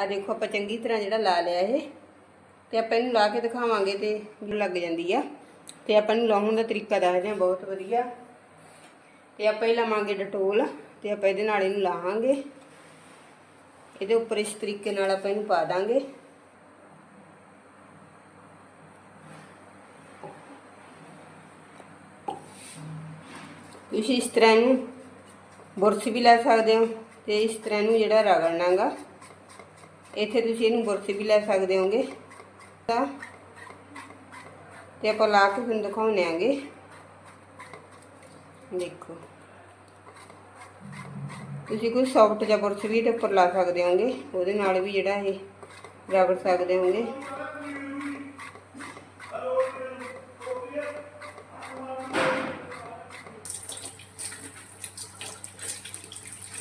ਆ ਦੇਖੋ ਆਪਾਂ ਚੰਗੀ ਤਰ੍ਹਾਂ ਜਿਹੜਾ ਲਾ ਲਿਆ ਇਹ, ਤੇ ਆਪਾਂ ਇਹਨੂੰ ਲਾ ਕੇ ਦਿਖਾਵਾਂਗੇ ਤੇ ਜੋ ਲੱਗ ਜਾਂਦੀ ਆ। ਤੇ ਆਪਾਂ ਨੂੰ ਲਾਉਣ ਦਾ ਤਰੀਕਾ ਦੱਸਦੇ ਹਾਂ, ਬਹੁਤ ਵਧੀਆ। ਤੇ ਆਪਾਂ ਇਹ ਲਵਾਂਗੇ ਡਟੋਲ, ਤੇ ਆਪਾਂ ਇਹਦੇ ਨਾਲ ਇਹਨੂੰ ਲਾਵਾਂਗੇ। ਇਹਦੇ ਉੱਪਰ ਇਸ ਤਰੀਕੇ ਨਾਲ ਆਪਾਂ ਇਹਨੂੰ ਪਾ ਦਾਂਗੇ। ਤੁਸੀਂ ਇਸ ਤਰ੍ਹਾਂ ਇਹਨੂੰ ਬੁਰਸ਼ ਵੀ ਲੈ ਸਕਦੇ ਹੋ, ਤੇ ਇਸ ਤਰ੍ਹਾਂ ਇਹਨੂੰ ਜਿਹੜਾ ਰਗੜਨਾਗਾ ਇੱਥੇ ਤੁਸੀਂ ਇਹਨੂੰ ਬੁਰਸ਼ ਵੀ ਲੈ ਸਕਦੇ ਹੋਗੇ। ਤਾਂ ਤੇ ਆਪਾਂ ਲਾ ਕੇ ਤੁਹਾਨੂੰ ਦਿਖਾਉਣੇ ਆਂਗੇ। ਦੇਖੋ। ਤੁਸੀਂ ਕੋਈ ਸੌਫਟ ਜਾਂ ਬੁਰਸ਼ ਵੀ ਇਹਦੇ ਉੱਪਰ ਲਾ ਸਕਦੇ ਹੋਗੇ। ਉਹਦੇ ਨਾਲ ਵੀ ਜਿਹੜਾ ਇਹ ਰਗੜ ਸਕਦੇ ਹੋਗੇ।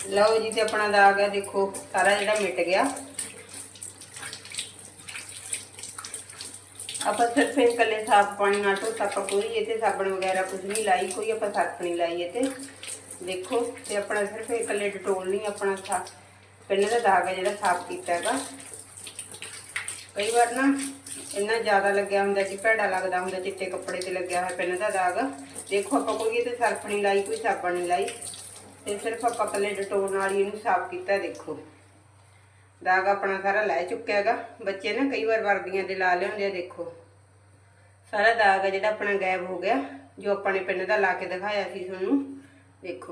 ਲਓ ਜੀ, ਤੇ ਆਪਣਾ ਦਾਗ ਹੈ ਦੇਖੋ, ਸਾਰਾ ਜਿਹੜਾ ਮਿਟ ਗਿਆ। ਆਪਾਂ ਸਿਰਫ ਇਹ ਇਕੱਲੇ ਸਾਫ਼ ਪਾਣੀ ਨਾਲ ਧੋਤਾ, ਆਪਾਂ ਕੋਈ ਇਹਤੇ ਸਾਬਣ ਵਗੈਰਾ ਕੁਝ ਨਹੀਂ ਲਾਈ, ਕੋਈ ਆਪਾਂ ਸਰਫ ਨਹੀਂ ਲਾਈ ਇਹਤੇ ਦੇਖੋ, ਤੇ ਆਪਣਾ ਸਿਰਫ ਇਹ ਇਕੱਲੇ ਡਟੋਲ ਨਹੀਂ, ਆਪਣਾ ਸਾ ਪਹਿਲੇ ਦਾ ਦਾਗ ਹੈ ਜਿਹੜਾ ਸਾਫ਼ ਕੀਤਾ ਹੈਗਾ। ਕਈ ਵਾਰ ਨਾ ਇੰਨਾ ਜ਼ਿਆਦਾ ਲੱਗਿਆ ਹੁੰਦਾ ਕਿ ਭੈੜਾ ਲੱਗਦਾ ਹੁੰਦਾ, ਚਿੱਟੇ ਕੱਪੜੇ ਤੇ ਲੱਗਿਆ ਹੋਇਆ ਪਹਿਲਾਂ ਦਾ ਦਾਗ। ਦੇਖੋ, ਆਪਾਂ ਕੋਈ ਇਹਤੇ ਸਰਫ ਨਹੀਂ ਲਾਈ, ਕੋਈ ਸਾਬਣ ਨਹੀਂ ਲਾਈ। ਤੇ ਸਿਰਫ ਆਪਾਂ ਇਕੱਲੇ ਡਟੋਲ ਨਾਲ ਹੀ ਇਹਨੂੰ ਸਾਫ਼ ਕੀਤਾ, ਦੇਖੋ। ਦਾਗ ਆਪਣਾ ਸਾਰਾ ਲੈ ਚੁੱਕਿਆ ਹੈਗਾ। ਬੱਚੇ ਨਾ ਕਈ ਵਾਰ ਵਰਦੀਆਂ ਦੇ ਲਾ ਲਿਆਉਂਦੇ ਆ, ਦੇਖੋ। ਸਾਰਾ ਦਾਗ ਹੈ ਜਿਹੜਾ ਆਪਣਾ ਗਾਇਬ ਹੋ ਗਿਆ, ਜੋ ਆਪਾਂ ਨੇ ਪਿੰਨ ਦਾ ਲਾ ਕੇ ਦਿਖਾਇਆ ਸੀ ਤੁਹਾਨੂੰ। ਦੇਖੋ।